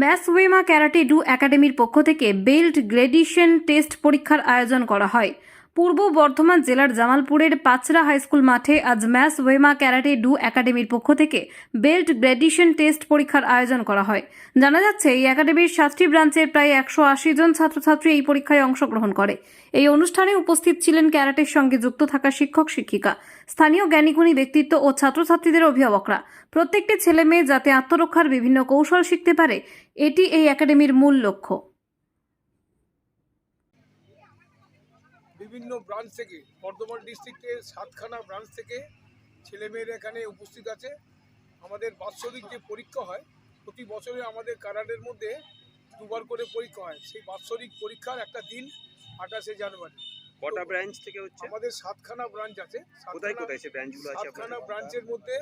Mass ওয়েমা karate do একাডেমির পক্ষ থেকে বেল্ট গ্রেডিশন টেস্ট পরীক্ষার আয়োজন করা হয়। পূর্ব বর্ধমান জেলার জামালপুরের পাচরা হাইস্কুল মাঠে আজ ম্যাস ওয়েমা ক্যারাটে ডু একাডেমির পক্ষ থেকে বেল্ট গ্রেডিশন টেস্ট পরীক্ষার আয়োজন করা হয়। জানা যাচ্ছে, এই একাডেমির সাতটি ব্রাঞ্চের প্রায় একশো আশি জন ছাত্রছাত্রী এই পরীক্ষায় অংশগ্রহণ করে। এই অনুষ্ঠানে উপস্থিত ছিলেন ক্যারাটের সঙ্গে যুক্ত থাকা শিক্ষক, শিক্ষিকা, স্থানীয় জ্ঞানীগুণী ব্যক্তিত্ব ও ছাত্রছাত্রীদের অভিভাবকরা। প্রত্যেকটি ছেলে মেয়ে যাতে আত্মরক্ষার বিভিন্ন কৌশল শিখতে পারে, এটি এই একাডেমির মূল লক্ষ্য। বিভিন্ন ব্রাঞ্চ থেকে বর্ধমান ডিস্ট্রিক্টের সাতখানা ব্রাঞ্চ থেকে ছেলেমেয়েরা এখানে উপস্থিত আছে। আমাদের বাৎসরিক যে পরীক্ষা হয় প্রতি বছরে আমাদের কারাটের মধ্যে দুবার করে পরীক্ষা হয়। সেই বাৎসরিক পরীক্ষার একটা দিন আঠাশে জানুয়ারি। কটা ব্রাঞ্চ থেকে হচ্ছে? আমাদের সাতখানা ব্রাঞ্চ আছে। কোথায় সাতখানা- কোথায় সে ব্রাঞ্চগুলো আছে সাতখানা ব্রাঞ্চের মধ্যে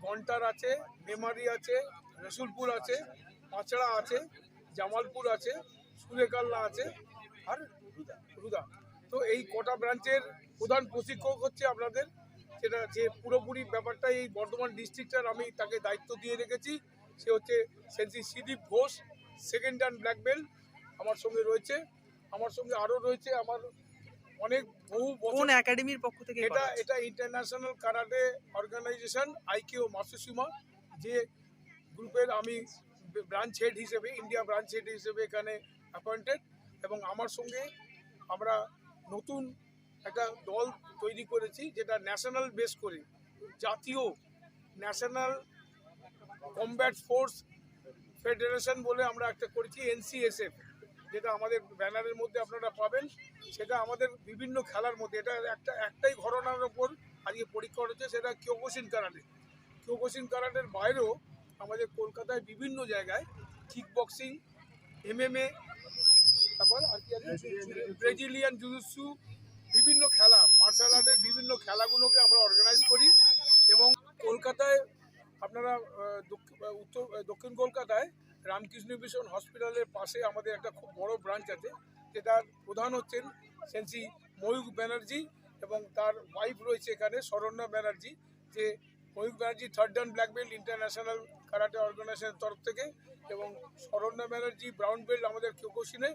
ঘণ্টার আছে মেমারি আছে রসুলপুর আছে পাঁচড়া আছে জামালপুর আছে সুরেকাল্লা আছে আর রুদা রুদা। তো এই কটা ব্রাঞ্চের প্রধান প্রশিক্ষক হচ্ছে আপনাদের। সেটা যে পুরোপুরি ব্যাপারটা এই বর্ধমান ডিস্ট্রিক্টটার আমি তাকে দায়িত্ব দিয়ে রেখেছি। সে হচ্ছে sensei Sidip Ghosh second hand black belt আমার সঙ্গে রয়েছে। আমার সঙ্গে আরও রয়েছে আমার অনেক বহু কোন একাডেমির পক্ষ থেকে এটা এটা ইন্টারন্যাশনাল কারাটে অর্গানাইজেশন আইকিও মাসুসিমা যে গ্রুপের আমি ব্রাঞ্চ হেড হিসেবে ইন্ডিয়া ব্রাঞ্চ হেড হিসেবে এখানে অ্যাপয়েন্টেড এবং আমার সঙ্গে আমরা নতুন একটা দল তৈরি করেছি যেটা ন্যাশনাল বেস করে, জাতীয় ন্যাশনাল কমব্যাট ফোর্স ফেডারেশন বলে আমরা একটা করেছি, এনসিএসএফ, যেটা আমাদের ব্যানারের মধ্যে আপনারা পাবেন। সেটা আমাদের বিভিন্ন খেলার মধ্যে, এটা একটা, একটাই ঘটনার ওপর আজকে পরীক্ষা হচ্ছে, সেটা কিয়োকোশিন কারাটে। কিয়োকোশিন কারাটের বাইরেও আমাদের কলকাতায় বিভিন্ন জায়গায় কিক বক্সিং এমএমএ তারপর আর কি আছে ব্রাজিলিয়ান জুজুৎসু বিভিন্ন খেলা মার্শাল আর্টের বিভিন্ন খেলাগুলোকে আমরা অর্গানাইজ করি এবং কলকাতায় আপনারা উত্তর দক্ষিণ কলকাতায় রামকৃষ্ণ মিশন হসপিটালের পাশে আমাদের একটা খুব বড় ব্রাঞ্চ আছে যেটার প্রধান হচ্ছেন সেন্সি ময়ূক ব্যানার্জি এবং তার ওয়াইফ রয়েছে এখানে শরণ্যা ব্যানার্জি যে Mayukh Banerjee third dan black belt international karate অর্গানাইজেশনের তরফ থেকে এবং শরণ্যা ব্যানার্জি ব্রাউন বেল্ট আমাদের কিয়োকোশিনে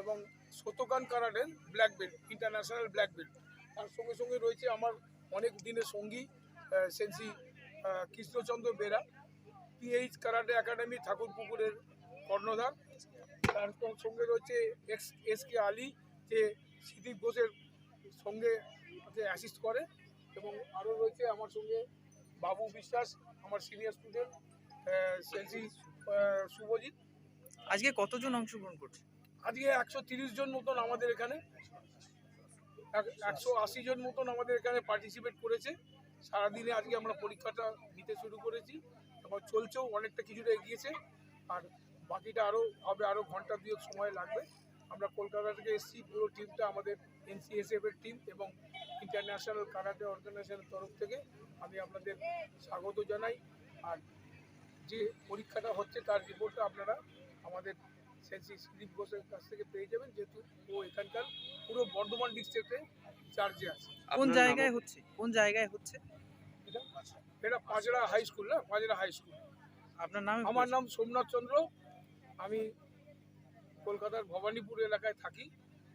এবং Shotokan কারাটের black belt international black belt তার সঙ্গে সঙ্গে রয়েছে আমার অনেক দিনের সঙ্গী sensei Krishnachandra Bera. PH karate academy, ঠাকুরপুকুরের কর্ণধার। তার সঙ্গে রয়েছে এক্স, এস কে আলী, যে সিদ্দিক ঘোষের সঙ্গে অ্যাসিস্ট করে। এবং আরও রয়েছে আমার সঙ্গে বাবু বিশ্বাস, আমার সিনিয়র স্টুডেন্ট সেন্সি শুভজিৎ। আজকে কতজন অংশগ্রহণ করছে? আজকে একশো জন মতন আমাদের এখানে, এক- একশো আশি জন মতন আমাদের এখানে পার্টিসিপেট করেছে। সারাদিনে আজকে আমরা পরীক্ষাটা দিতে শুরু করেছি। এবং চলছেও, অনেকটা কিছুটা এগিয়েছে। আর বাকিটা আরও হবে আরও ঘণ্টা দুয়েক সময় লাগবে। আমরা কলকাতা থেকে এসেছি, পুরো টিমটা আমাদের এনসিএসএফ এর টিম এবং ইন্টারন্যাশনাল কারাটে অর্গানাইজেশনের তরফ থেকে আমি আপনাদের স্বাগত জানাই। আর যে পরীক্ষাটা হচ্ছে, তার রিপোর্টটা আপনারা আমাদের সেন্সি সুদীপ ঘোষের কাছ থেকে পেয়ে যাবেন যেহেতু ও এখানকার পুরো বর্ধমান ডিস্ট্রিক্টে চার্জে আছে। কোন জায়গায় হচ্ছে? কোন জায়গায় হচ্ছে? এটা এটা পাঁচড়া হাই স্কুল না? Panchra high school. আপনার নাম আমার নাম সোমনাথ চন্দ্র। আমি কলকাতার ভবানীপুর এলাকায় থাকি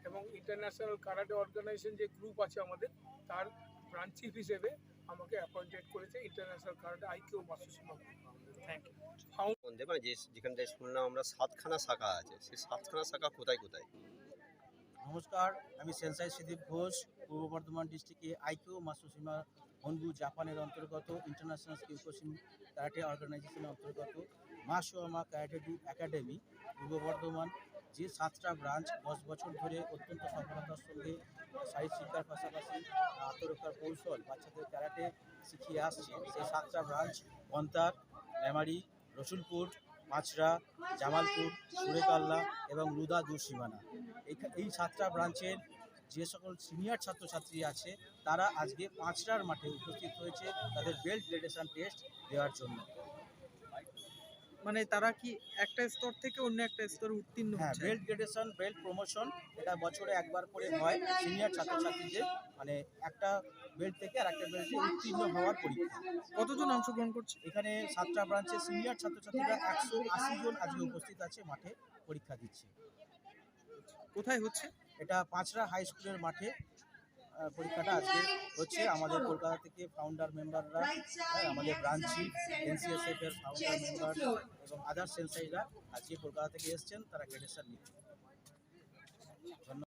এবং ইন্টারন্যাশনাল কারাটে অর্গানাইজেশন যে গ্রুপ আছে আমাদের তার ব্রাঞ্চ চিফ হিসেবে আমাকে অ্যাপয়েন্টেড করেছে ইন্টারন্যাশনাল কারাটে আইকিউ মাসুসিমা থ্যাংক মধ্যে মানে যে যেখান থেকে শুনলাম আমরা সাতখানা শাখা আছে। সেই সাতখানা শাখা কোথায় কোথায়? নমস্কার আমি সেন্সাই সুদীপ ঘোষ পূর্ব বর্ধমান ডিস্ট্রিক্টে আইকিউ মাসুসীমা হনবু জাপানের অন্তর্গত ইন্টারন্যাশনাল কিউকোশিন ক্যারাটে অর্গানাইজেশনের অন্তর্গত মাসুয়ামা ক্যারাটে একাডেমি পূর্ব বর্ধমান যে সাতটা ব্রাঞ্চ দশ বছর ধরে অত্যন্ত সফলতার সঙ্গে সাহিত্য শিক্ষার পাশাপাশি আত্মরক্ষার কৌশল বাচ্চাদের ক্যারাটে শিখিয়ে আসছে। সেই সাতটা ব্রাঞ্চ বন্তার মেমারি রসুলপুর, মাছরা, জামালপুর, সুরেকাল্লা এবং লুদা দূর এই- এই সাতটা ব্রাঞ্চের যে সকল সিনিয়র ছাত্রছাত্রী আছে, তারা আজকে পাঁচটার মাঠে উপস্থিত হয়েছে তাদের বেল্ট গ্রেডেশন টেস্ট দেওয়ার জন্য। মানে তারা কি একটা স্তর থেকে অন্য একটা স্তরে উত্তীর্ণ হ্যাঁ হচ্ছে? বেল্ট গ্রেডেশন বেল্ট প্রমোশন এটা বছরে একবার করে হয় সিনিয়র ছাত্রছাত্রীদের। মানে একটা বেল্ট থেকে আর একটা বেল্টে উত্তীর্ণ হওয়ার পরীক্ষা। কতজন অংশগ্রহণ করছে? এখানে সাতটা ব্রাঞ্চে সিনিয়র ছাত্রছাত্রীরা একশো আশি জন আজকে উপস্থিত আছে মাঠে পরীক্ষা দিচ্ছে। কোথায় হচ্ছে? এটা পাঁচরা হাই স্কুলের মাঠে। পরীক্ষাটা আজকে হচ্ছে আমাদের কলকাতা থেকে ফাউন্ডার মেম্বাররা আমাদের ব্রাঞ্চ চিফ এনসিএসএফ এর ফাউন্ডার মেম্বার এবং আদার সেন্সাইরা আজকে কলকাতা থেকে এসেছেন তারা গ্রেডেশন নিচ্ছে। ধন্যবাদ।